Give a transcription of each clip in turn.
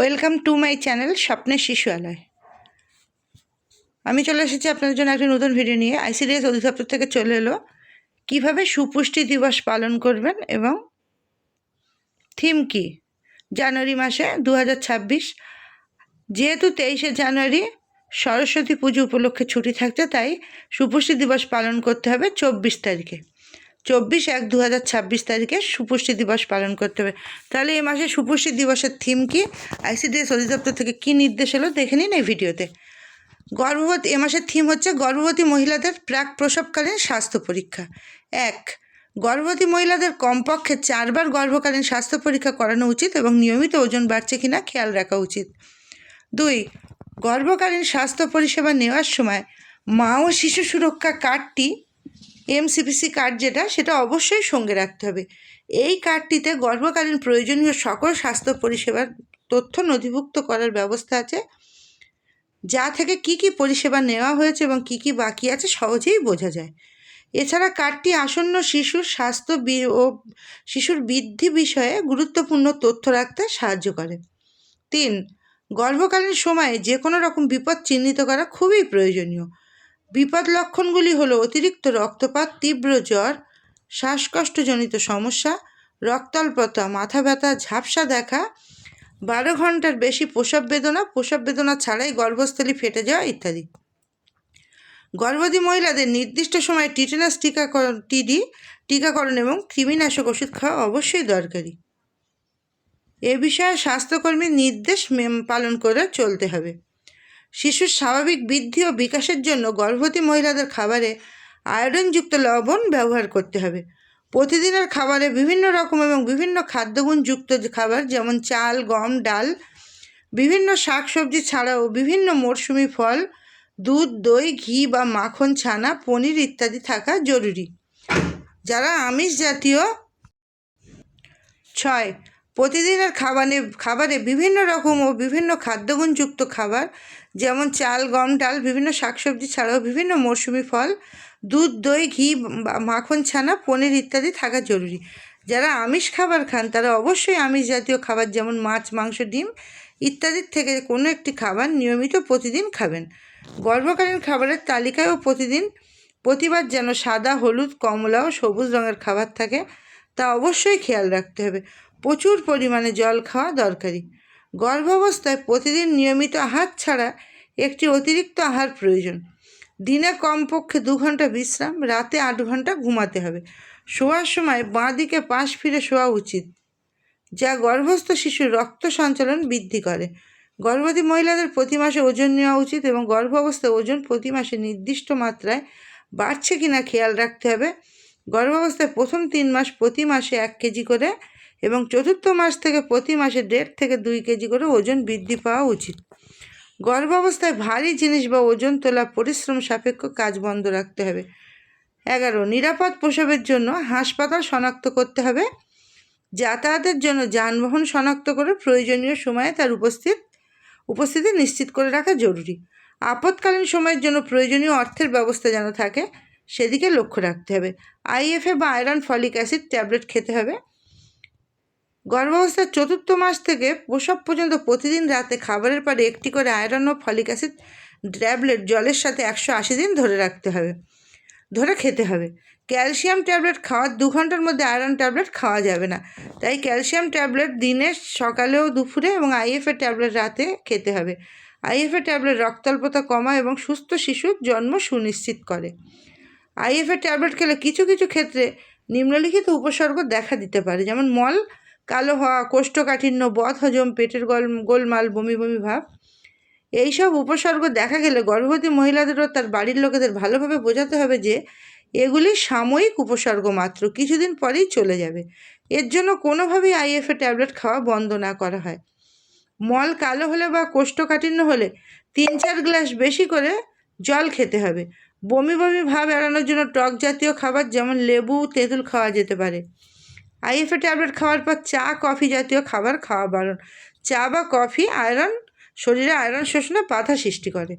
Welcome to my channel স্বপ্নের শিশুয়ালয় আমি চলে এসেছি আপনাদের জন্য একটা নতুন ভিডিও নিয়ে। আইসিডিএস অধিদপ্তর থেকে চলে এলো। কীভাবে সুপুষ্টি দিবস পালন করবেন এবং থিম কি? জানুয়ারি মাসে দু হাজার ছাব্বিশ। যেহেতু তেইশে জানুয়ারি সরস্বতী পুজো উপলক্ষে ছুটি থাকছে, তাই সুপুষ্টি দিবস পালন করতে হবে চব্বিশ তারিখে। চব্বিশ এক দু হাজার ছাব্বিশ তারিখে সুপুষ্টি দিবস পালন করতে হবে। তাহলে এই মাসে সুপুষ্টি দিবসের থিম কি? আইসিডিএস অধিদপ্তর থেকে কী নির্দেশ এলো দেখে নিন এই ভিডিওতে। গর্ভবতী, এ মাসের থিম হচ্ছে গর্ভবতী মহিলাদের প্রাক প্রসবকালীন স্বাস্থ্য পরীক্ষা। এক, গর্ভবতী মহিলাদের কমপক্ষে চারবার গর্ভকালীন স্বাস্থ্য পরীক্ষা করানো উচিত এবং নিয়মিত ওজন বাড়ছে কিনা খেয়াল রাখা উচিত। দুই, গর্ভকালীন স্বাস্থ্য পরিষেবা নেওয়ার সময় মা ও শিশু সুরক্ষা কার্ডটি এমসিপিসি কার্ড যেটা, সেটা অবশ্যই সঙ্গে রাখতে হবে। এই কার্ডটিতে গর্ভকালীন প্রয়োজনীয় সকল স্বাস্থ্য পরিষেবার তথ্য নথিভুক্ত করার ব্যবস্থা আছে। যা থেকে কি কি পরিষেবা নেওয়া হয়েছে এবং কি কি বাকি আছে সহজেই বোঝা যায়। এছাড়া কার্ডটি আসন্ন শিশুর স্বাস্থ্য ও শিশুর বৃদ্ধি বিষয়ে গুরুত্বপূর্ণ তথ্য রাখতে সাহায্য করে। তিন, গর্ভকালীন সময়ে যে কোনো রকম বিপদ চিহ্নিত করা খুবই প্রয়োজনীয়। বিপদ লক্ষণগুলি হলো অতিরিক্ত রক্তপাত, তীব্র জ্বর, শ্বাসকষ্টজনিত সমস্যা, রক্তাল্পতা, মাথা ব্যথা, ঝাপসা দেখা, বারো ঘণ্টার বেশি প্রসব বেদনা প্রসব বেদনা ছাড়াই গর্ভস্থলী ফেটে যাওয়া ইত্যাদি। গর্ভবতী মহিলাদের নির্দিষ্ট সময়ে টিটেনাস টিকাকরণ, টিডি, টিকাকরণ এবং কৃমিনাশক ওষুধ খাওয়া অবশ্যই দরকারি। এ বিষয়ে স্বাস্থ্যকর্মীর নির্দেশ পালন করে চলতে হবে। শিশুর স্বাভাবিক বৃদ্ধি ও বিকাশের জন্য গর্ভবতী মহিলাদের খাবারে আয়োডিনযুক্ত লবণ ব্যবহার করতে হবে। প্রতিদিনের খাবারে বিভিন্ন রকম এবং বিভিন্ন খাদ্যগুণযুক্ত খাবার যেমন চাল, গম, ডাল, বিভিন্ন শাকসবজি ছাড়াও বিভিন্ন মরশুমি ফল, দুধ, দই, ঘি বা মাখন, ছানা, পনির ইত্যাদি থাকা জরুরি। যারা আমিষ জাতীয় ছয় প্রতিদিনের খাবারে খাবারে বিভিন্ন রকম ও বিভিন্ন খাদ্যগুণযুক্ত খাবার, যেমন চাল, গম, ডাল, বিভিন্ন শাকসবজি ছাড়াও বিভিন্ন মরশুমি ফল, দুধ, দই, ঘি মাখন, ছানা, পনির ইত্যাদি থাকা জরুরি। যারা আমিষ খাবার খান, তারা অবশ্যই আমিষ জাতীয় খাবার যেমন মাছ, মাংস, ডিম ইত্যাদির থেকে কোনো একটি খাবার নিয়মিত প্রতিদিন খাবেন। গর্ভকালীন খাবারের তালিকায়ও প্রতিদিন প্রতিবার যেন সাদা, হলুদ, কমলা ও সবুজ রঙের খাবার থাকে, তা অবশ্যই খেয়াল রাখতে হবে। প্রচুর পরিমাণে জল খাওয়া দরকারি। গর্ভাবস্থায় প্রতিদিন নিয়মিত আহার ছাড়া একটি অতিরিক্ত আহার প্রয়োজন। দিনে কমপক্ষে দু ঘণ্টা বিশ্রাম, রাতে আট ঘণ্টা ঘুমাতে হবে। শোয়ার সময় বাঁ দিকে পাশ ফিরে শোয়া উচিত, যা গর্ভস্থ শিশুর রক্ত সঞ্চালন বৃদ্ধি করে। গর্ভবতী মহিলাদের প্রতি মাসে ওজন নেওয়া উচিত এবং গর্ভাবস্থায় ওজন প্রতি মাসে নির্দিষ্ট মাত্রায় বাড়ছে কিনা খেয়াল রাখতে হবে। গর্ভাবস্থায় প্রথম তিন মাস প্রতি মাসে এক কেজি করে এবং চতুর্থ মাস থেকে প্রতি মাসে দেড় থেকে দুই কেজি করে ওজন বৃদ্ধি পাওয়া উচিত। গর্ভাবস্থায় ভারী জিনিস বা ওজন তোলা পরিশ্রম সাপেক্ষ কাজ বন্ধ রাখতে হবে। এগারো, নিরাপদ প্রসবের জন্য হাসপাতাল শনাক্ত করতে হবে। যাতায়াতের জন্য যানবাহন শনাক্ত করে প্রয়োজনীয় সময়ে তার উপস্থিত, উপস্থিতি নিশ্চিত করে রাখা জরুরি। আপৎকালীন সময়ের জন্য প্রয়োজনীয় অর্থের ব্যবস্থা যেন থাকে, সেদিকে লক্ষ্য রাখতে হবে। আইএফএ বা আয়রন ফলিক অ্যাসিড ট্যাবলেট খেতে হবে। গর্ভাবস্থার চতুর্থ মাস থেকে প্রসব পর্যন্ত প্রতিদিন রাতে খাবারের পরে একটি করে আয়রন ও ফলিক অ্যাসিড ট্যাবলেট জলের সাথে একশো আশি দিন ধরে রাখতে হবে, ধরে খেতে হবে। ক্যালসিয়াম ট্যাবলেট খাওয়ার দু ঘণ্টার মধ্যে আয়রন ট্যাবলেট খাওয়া যাবে না। তাই ক্যালসিয়াম ট্যাবলেট দিনে সকালেও, দুপুরে এবং আইএফএ ট্যাবলেট রাতে খেতে হবে। আইএফএ ট্যাবলেট রক্তাল্পতা কমায় এবং সুস্থ শিশুর জন্ম সুনিশ্চিত করে। আইএফএ ট্যাবলেট খেলে কিছু কিছু ক্ষেত্রে নিম্নলিখিত উপসর্গ দেখা দিতে পারে, যেমন মল কালো হওয়া কোষ্ঠকাঠিন্য বদ হজম পেটের গল, গোলমাল, বমি বমি ভাব। এইসব উপসর্গ দেখা গেলে গর্ভবতী মহিলাদেরও তার বাড়ির লোকেদের ভালোভাবে বোঝাতে হবে যে, এগুলি সাময়িক উপসর্গ মাত্র, কিছুদিন পরেই চলে যাবে। এর জন্য কোনোভাবেই আইএফএ ট্যাবলেট খাওয়া বন্ধ না করা হয়। মল কালো হলে বা কোষ্ঠকাঠিন্য হলে তিন চার গ্লাস বেশি করে জল খেতে হবে। বমি বমি ভাব এড়ানোর জন্য টক জাতীয় খাবার যেমন লেবু, তেঁতুল খাওয়া যেতে পারে। আইএফএ ট্যাবলেট খাওয়ার পর চা, কফি জাতীয় খাবার খাওয়া বারণ। চা বা কফি আয়রন শরীরে আয়রন শোষণে বাধা সৃষ্টি করে।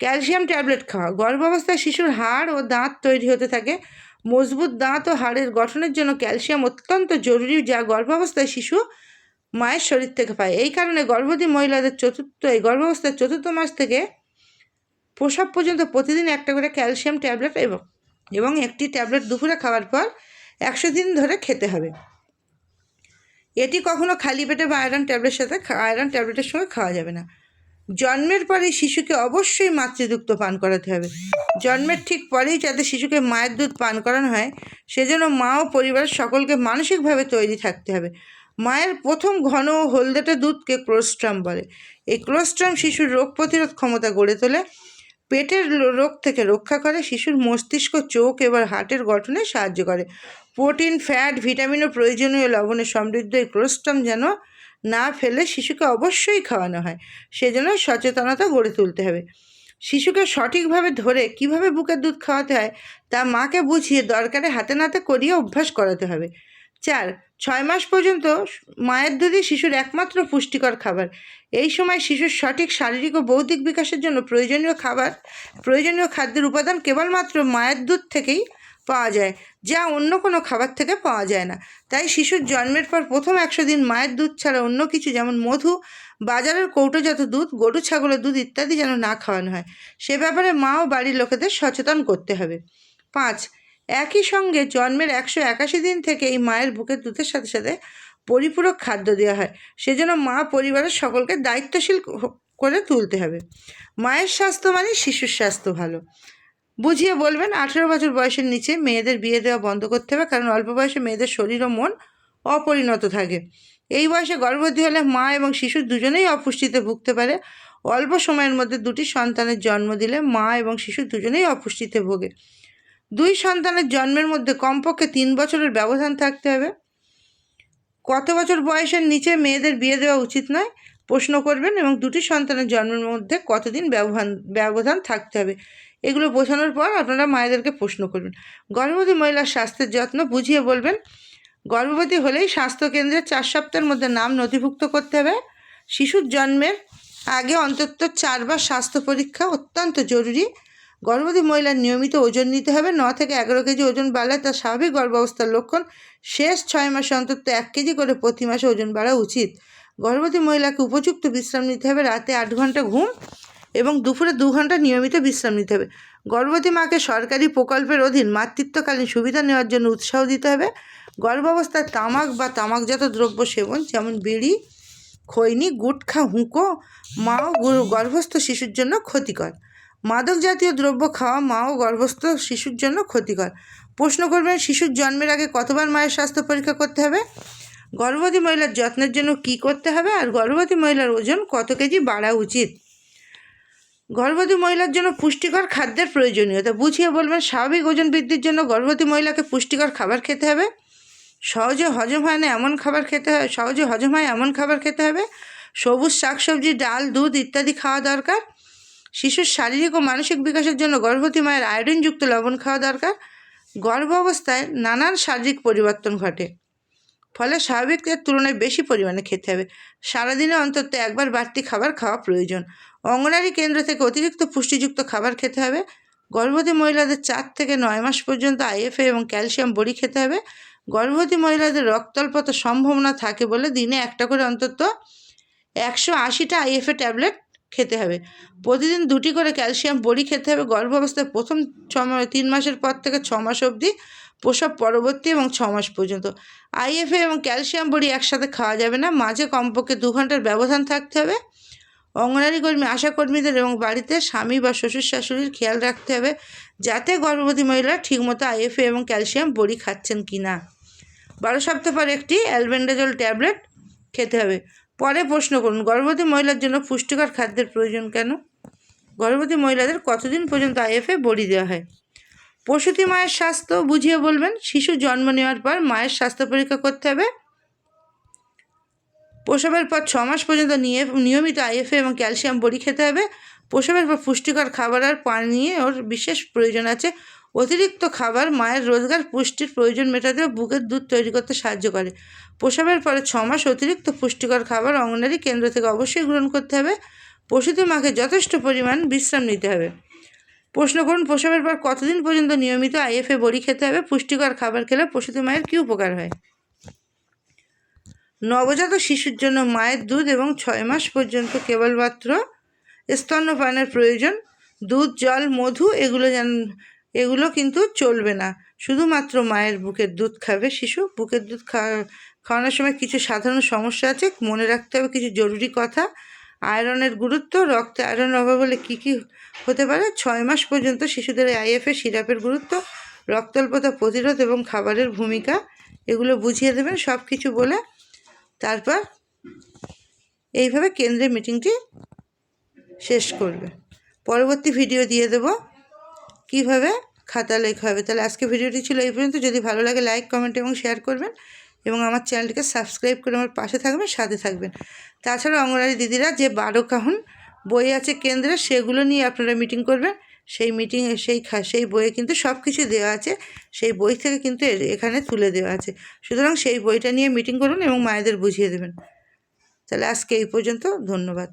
ক্যালসিয়াম ট্যাবলেট খাওয়া। গর্ভাবস্থায় শিশুর হাড় ও দাঁত তৈরি হতে থাকে। মজবুত দাঁত ও হাড়ের গঠনের জন্য ক্যালসিয়াম অত্যন্ত জরুরি, যা গর্ভাবস্থায় শিশু মায়ের শরীর থেকে পায়। এই কারণে গর্ভবতী মহিলাদের চতুর্থ, এই গর্ভাবস্থার চতুর্থ মাস থেকে প্রসব পর্যন্ত প্রতিদিন একটা করে ক্যালসিয়াম ট্যাবলেট এবং এবং একটি ট্যাবলেট দুপুরে খাওয়ার পর একশো দিন ধরে খেতে হবে। এটি কখনো খালি পেটে বা আয়রন ট্যাবলেটের সাথে আয়রন ট্যাবলেটের সঙ্গে খাওয়া যাবে না। জন্মের পরে শিশুকে অবশ্যই মাতৃদুগ্ধ পান করাতে হবে। জন্মের ঠিক পরেই যাতে শিশুকে মায়ের দুধ পান করানো হয়, সেজন্য মা ও পরিবারের সকলকে মানসিকভাবে তৈরি থাকতে হবে। মায়ের প্রথম ঘন ও হলদেটে দুধকে ক্লোস্ট্রাম বলে। এই ক্লোস্ট্রাম শিশুর রোগ প্রতিরোধ ক্ষমতা গড়ে তোলে। পেটের রোগ থেকে রক্ষা করে, শিশুর মস্তিষ্ক, চোখ এবার হার্টের গঠনে সাহায্য করে। প্রোটিন, ফ্যাট, ভিটামিন ও প্রয়োজনীয় লবণে সমৃদ্ধ এই ক্লোস্ট্রাম যেন না ফেলে শিশুকে অবশ্যই খাওয়ানো হয়। সেজন্য সচেতনতা গড়ে তুলতে হবে। শিশুকে সঠিকভাবে ধরে কীভাবে বুকের দুধ খাওয়াতে হয়, তা মাকে বুঝিয়ে দরকারে হাতে নাতে করিয়ে অভ্যাস করাতে হবে। চার, ছয় মাস পর্যন্ত মায়ের দুধই শিশুর একমাত্র পুষ্টিকর খাবার। এই সময় শিশুর সঠিক শারীরিক ও বৌদ্ধিক বিকাশের জন্য প্রয়োজনীয় খাবার, প্রয়োজনীয় খাদ্যের উপাদান কেবলমাত্র মায়ের দুধ থেকেই পাওয়া যায়, যা অন্য কোনো খাবার থেকে পাওয়া যায় না। তাই শিশুর জন্মের পর প্রথম একশো দিন মায়ের দুধ ছাড়া অন্য কিছু যেমন মধু, বাজারের কৌটোজাত দুধ, গরু, ছাগলের দুধ ইত্যাদি যেন না খাওয়ানো হয়, সে ব্যাপারে মা ও বাড়ির লোকেদের সচেতন করতে হবে। পাঁচ, একই সঙ্গে জন্মের একশো একাশি দিন থেকে এই মায়ের বুকের দুধের সাথে সাথে পরিপূরক খাদ্য দেওয়া হয়, সেজন্য মা পরিবারের সকলকে দায়িত্বশীল করে তুলতে হবে। মায়ের স্বাস্থ্য মানে শিশুর স্বাস্থ্য ভালো। বুঝিয়ে বলবেন, আঠেরো বছর বয়সের নিচে মেয়েদের বিয়ে দেওয়া বন্ধ করতে হবে, কারণ অল্প বয়সে মেয়েদের শরীর ও মন অপরিণত থাকে। এই বয়সে গর্ভবতী হলে মা এবং শিশু দুজনেই অপুষ্টিতে ভুগতে পারে। অল্প সময়ের মধ্যে দুটি সন্তানের জন্ম দিলে মা এবং শিশু দুজনেই অপুষ্টিতে ভোগে। দুই সন্তানের জন্মের মধ্যে কমপক্ষে তিন বছরের ব্যবধান থাকতে হবে। কত বছর বয়সের নিচে মেয়েদের বিয়ে দেওয়া উচিত নয়? প্রশ্ন করবেন এবং দুটি সন্তানের জন্মের মধ্যে কতদিন ব্যবধান ব্যবধান থাকতে হবে? এগুলো বোঝানোর পর আপনারা মায়েদেরকে প্রশ্ন করবেন। গর্ভবতী মহিলার স্বাস্থ্যের যত্ন বুঝিয়ে বলবেন, গর্ভবতী হলেই স্বাস্থ্যকেন্দ্রে চার সপ্তাহের মধ্যে নাম নথিভুক্ত করতে হবে। শিশুর জন্মের আগে অন্তত চারবার স্বাস্থ্য পরীক্ষা অত্যন্ত জরুরি। গর্ভবতী মহিলার নিয়মিত ওজন নিতে হবে। ন থেকে এগারো কেজি ওজন বাড়লে তার স্বাভাবিক গর্ভাবস্থার লক্ষণ শেষ ছয় মাসে অন্তত এক কেজি করে প্রতি মাসে ওজন বাড়া উচিত। গর্ভবতী মহিলাকে উপযুক্ত বিশ্রাম নিতে হবে। রাতে আট ঘণ্টা ঘুম এবং দুপুরে দু ঘণ্টা নিয়মিত বিশ্রাম নিতে হবে। গর্ভবতী মাকে সরকারি প্রকল্পের অধীন মাতৃত্বকালীন সুবিধা নেওয়ার জন্য উৎসাহ দিতে হবে। গর্ভাবস্থায় তামাক বা তামাকজাত দ্রব্য সেবন, যেমন বিড়ি, খৈনি, গুটখা, হুঁকো মা ও গর্ভস্থ শিশুর জন্য ক্ষতিকর। মাদক জাতীয় দ্রব্য খাওয়া মা ও গর্ভস্থ শিশুর জন্য ক্ষতিকর। প্রশ্ন করবেন, শিশুর জন্মের আগে কতবার মায়ের স্বাস্থ্য পরীক্ষা করতে হবে? গর্ভবতী মহিলার যত্নের জন্য কি করতে হবে? আর গর্ভবতী মহিলার ওজন কত কেজি বাড়া উচিত? গর্ভবতী মহিলার জন্য পুষ্টিকর খাদ্যের প্রয়োজনীয়তা। বুঝিয়ে বলবেন, স্বাভাবিক ওজন বৃদ্ধির জন্য গর্ভবতী মহিলাকে পুষ্টিকর খাবার খেতে হবে। সহজে হজম হয় না এমন খাবার খেতে হয়, সহজে হজম হয় এমন খাবার খেতে হবে। সবুজ শাকসবজি, ডাল, দুধ ইত্যাদি খাওয়া দরকার। শিশুর শারীরিক ও মানসিক বিকাশের জন্য গর্ভবতী মায়ের আয়োডিনযুক্ত লবণ খাওয়া দরকার। গর্ভ অবস্থায় নানান শারীরিক পরিবর্তন ঘটে, ফলে স্বাভাবিকের তুলনায় বেশি পরিমাণে খেতে হবে। সারাদিনে অন্তত একবার বাড়তি খাবার খাওয়া প্রয়োজন। অঙ্গনারী কেন্দ্র থেকে অতিরিক্ত পুষ্টিযুক্ত খাবার খেতে হবে। গর্ভবতী মহিলাদের চার থেকে নয় মাস পর্যন্ত আইএফএ এবং ক্যালসিয়াম বড়ি খেতে হবে। গর্ভবতী মহিলাদের রক্তাল্পতার সম্ভাবনা থাকে বলে দিনে একটা করে অন্তত একশো আশিটা আইএফএ ট্যাবলেট খেতে হবে। প্রতিদিন দুটি করে ক্যালসিয়াম বড়ি খেতে হবে। গর্ভাবস্থায় প্রথম ছ তিন মাসের পর থেকে ছ মাস অবধি প্রসব পরবর্তী এবং ছ মাস পর্যন্ত। আইএফএ এবং ক্যালসিয়াম বড়ি একসাথে খাওয়া যাবে না। মাঝে কমপক্ষে দু ঘণ্টার ব্যবধান থাকতে হবে। অঙ্গনারী কর্মী, আশা কর্মীদের এবং বাড়িতে স্বামী বা শ্বশুর শাশুড়ির খেয়াল রাখতে হবে যাতে গর্ভবতী মহিলা ঠিকমতো আইএফএ এবং ক্যালসিয়াম বড়ি খাচ্ছেন কি না বারো সপ্তাহ পর একটি অ্যালবেন্ডাজল ট্যাবলেট খেতে হবে। পরে প্রশ্ন করুন, গর্ভবতী মহিলার জন্য পুষ্টিকর খাদ্যের প্রয়োজন কেন? গর্ভবতী মহিলাদের কতদিন পর্যন্ত আইএফএ বড়ি দেওয়া হয়? প্রসূতি মায়ের স্বাস্থ্য বুঝিয়ে বলবেন, শিশু জন্ম নেওয়ার পর মায়ের স্বাস্থ্য পরীক্ষা করতে হবে। প্রসবের পর ছ মাস পর্যন্ত নিয়ে, নিয়মিত আইএফএ এবং ক্যালসিয়াম বড়ি খেতে হবে। প্রসবের পর পুষ্টিকর খাবার আর পানীয় ওর বিশেষ প্রয়োজন আছে। অতিরিক্ত খাবার মায়ের রোজগার, পুষ্টির প্রয়োজন মেটাতে বুকের দুধ তৈরি করতে সাহায্য করে। প্রসবের পরে ছ মাস অতিরিক্ত পুষ্টিকর খাবার অঙ্গনারী কেন্দ্র থেকে অবশ্যই গ্রহণ করতে হবে। প্রসূতি মাকে যথেষ্ট পরিমাণ বিশ্রাম নিতে হবে। প্রশ্ন করুন, প্রসবের পর কতদিন পর্যন্ত নিয়মিত আইএফএ বড়ি খেতে হবে? পুষ্টিকর খাবার খেলে প্রসূতি মায়ের কী উপকার হয়? নবজাত শিশুর জন্য মায়ের দুধ এবং ছয় মাস পর্যন্ত কেবলমাত্র স্তন্যপানের প্রয়োজন। দুধ, জল, মধু এগুলো যেন, এগুলো কিন্তু চলবে না। শুধুমাত্র মায়ের বুকের দুধ খাবে শিশু। বুকের দুধ খাওয়া খাওয়ানোর সময় কিছু সাধারণ সমস্যা আছে। মনে রাখতে হবে কিছু জরুরি কথা। আয়রনের গুরুত্ব, রক্তে আয়রন অভাব হলে কী কী হতে পারে? ছয় মাস পর্যন্ত শিশুদের আইএফএ সিরাপের গুরুত্ব, রক্তাল্পতা প্রতিরোধ এবং খাবারের ভূমিকা, এগুলো বুঝিয়ে দেবেন। সব কিছু বলে তারপর এইভাবে কেন্দ্রের মিটিংটি শেষ করবে। পরবর্তী ভিডিও দিয়ে দেব কীভাবে খাতা লেখা হবে। তাহলে আজকে ভিডিওটি ছিল এই পর্যন্ত। যদি ভালো লাগে লাইক কমেন্ট এবং শেয়ার করবেন এবং আমার চ্যানেলটিকে সাবস্ক্রাইব করে আমার পাশে থাকবেন, সাথে থাকবেন। তাছাড়াও অঙ্গনারী দিদিরা যে বারো কাহন বই আছে কেন্দ্রে, সেগুলো নিয়ে আপনারা মিটিং করবেন। সেই মিটিং সেই সেই বইয়ে কিন্তু সব কিছু দেওয়া আছে। সেই বই থেকে কিন্তু এখানে তুলে দেওয়া আছে। সুতরাং সেই বইটা নিয়ে মিটিং করুন এবং মায়েদের বুঝিয়ে দেবেন। তাহলে আজকে এই পর্যন্ত। ধন্যবাদ।